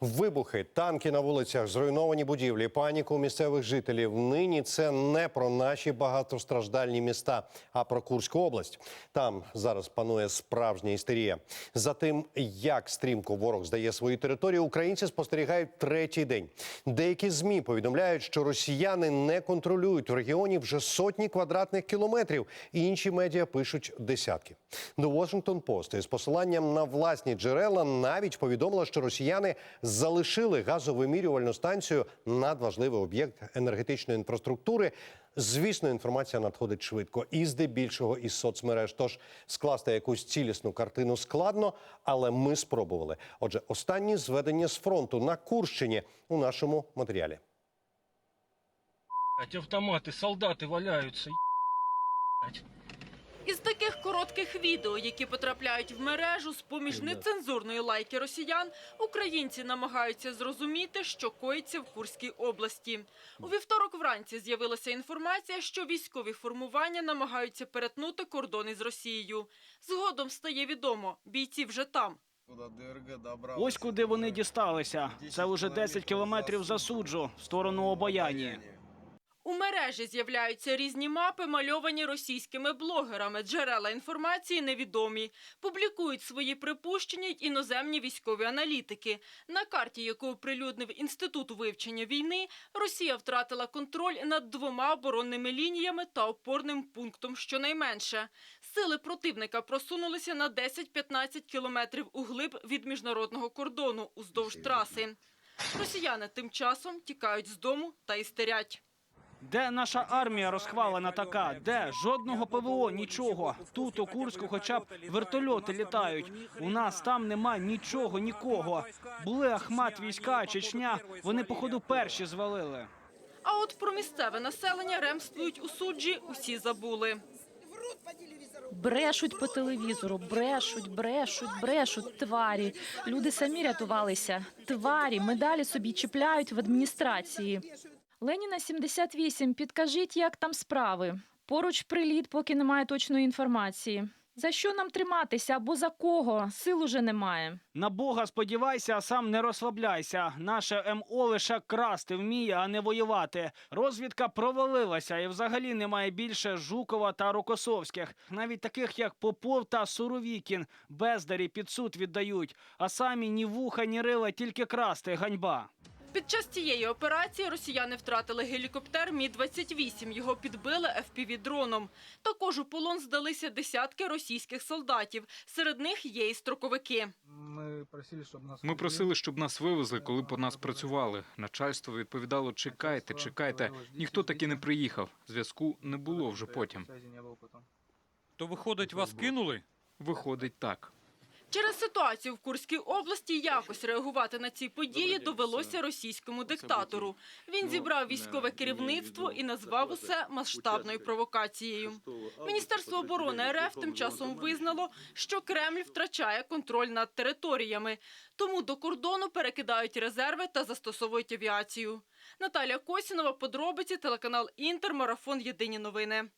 Вибухи, танки на вулицях, зруйновані будівлі, паніку місцевих жителів. Нині це не про наші багатостраждальні міста, а про Курську область. Там зараз панує справжня істерія. За тим, як стрімко ворог здає свої території, українці спостерігають третій день. Деякі змі повідомляють, що росіяни не контролюють у регіоні вже сотні квадратних кілометрів. Інші медіа пишуть десятки. The Washington Post із посиланням на власні джерела навіть повідомила, що росіяни залишили газовимірювальну станцію надважливий об'єкт енергетичної інфраструктури. Звісно, інформація надходить швидко і здебільшого із соцмереж. Тож скласти якусь цілісну картину складно, але ми спробували. Отже, останні зведення з фронту на Курщині у нашому матеріалі. Солдаты валяются. блять. Із таких коротких відео, які потрапляють в мережу з поміж нецензурної лайки росіян, українці намагаються зрозуміти, що коїться в Курській області. У вівторок вранці з'явилася інформація, що військові формування намагаються перетнути кордони з Росією. Згодом стає відомо, бійці вже там. Ось куди вони дісталися. Це уже 10 кілометрів за суджу в сторону обояні. Мережі з'являються різні мапи, мальовані російськими блогерами. Джерела інформації невідомі. Публікують свої припущення й іноземні військові аналітики. На карті, яку оприлюднив Інститут вивчення війни, Росія втратила контроль над двома оборонними лініями та опорним пунктом щонайменше. Сили противника просунулися на 10-15 кілометрів углиб від міжнародного кордону уздовж траси. Росіяни тим часом тікають з дому та істерять. Де наша армія розхвалена така? Де жодного ПВО, нічого. Тут у Курську, хоча б вертольоти літають. У нас там нема нічого, нікого. Були Ахмат, війська, Чечня. Вони походу перші звалили. А от про місцеве населення ремствують у суджі усі забули. Брешуть по телевізору, брешуть, брешуть, брешуть тварі. Люди самі рятувалися. Тварі, медалі собі чіпляють в адміністрації. Леніна 78. Підкажіть, як там справи? Поруч приліт, поки немає точної інформації. За що нам триматися або за кого? Сил уже немає. На Бога сподівайся, а сам не розслабляйся. Наше МО лише красти вміє, а не воювати. Розвідка провалилася, і взагалі немає більше Жукова та Рокосовських, навіть таких як Попов та Суровікін. Бездарі під суд віддають, а самі ні вуха, ні рила, тільки красти. Ганьба. Під час цієї операції росіяни втратили гелікоптер Мі-28. Його підбили FPV-дроном. Також у полон здалися десятки російських солдатів. Серед них є і строковики. Ми просили, щоб нас Ми просили, щоб нас вивезли, коли по нас працювали. Начальство відповідало: чекайте, чекайте. Ніхто таки не приїхав. Зв'язку не було вже потім. То виходить, вас кинули? Виходить так. Через ситуацію в Курській області якось реагувати на ці події довелося російському диктатору. Він зібрав військове керівництво і назвав усе масштабною провокацією. Міністерство оборони РФ тим часом визнало, що Кремль втрачає контроль над територіями, тому до кордону перекидають резерви та застосовують авіацію. Наталя Косінова, подробиці, телеканал Інтер, марафон Єдині новини.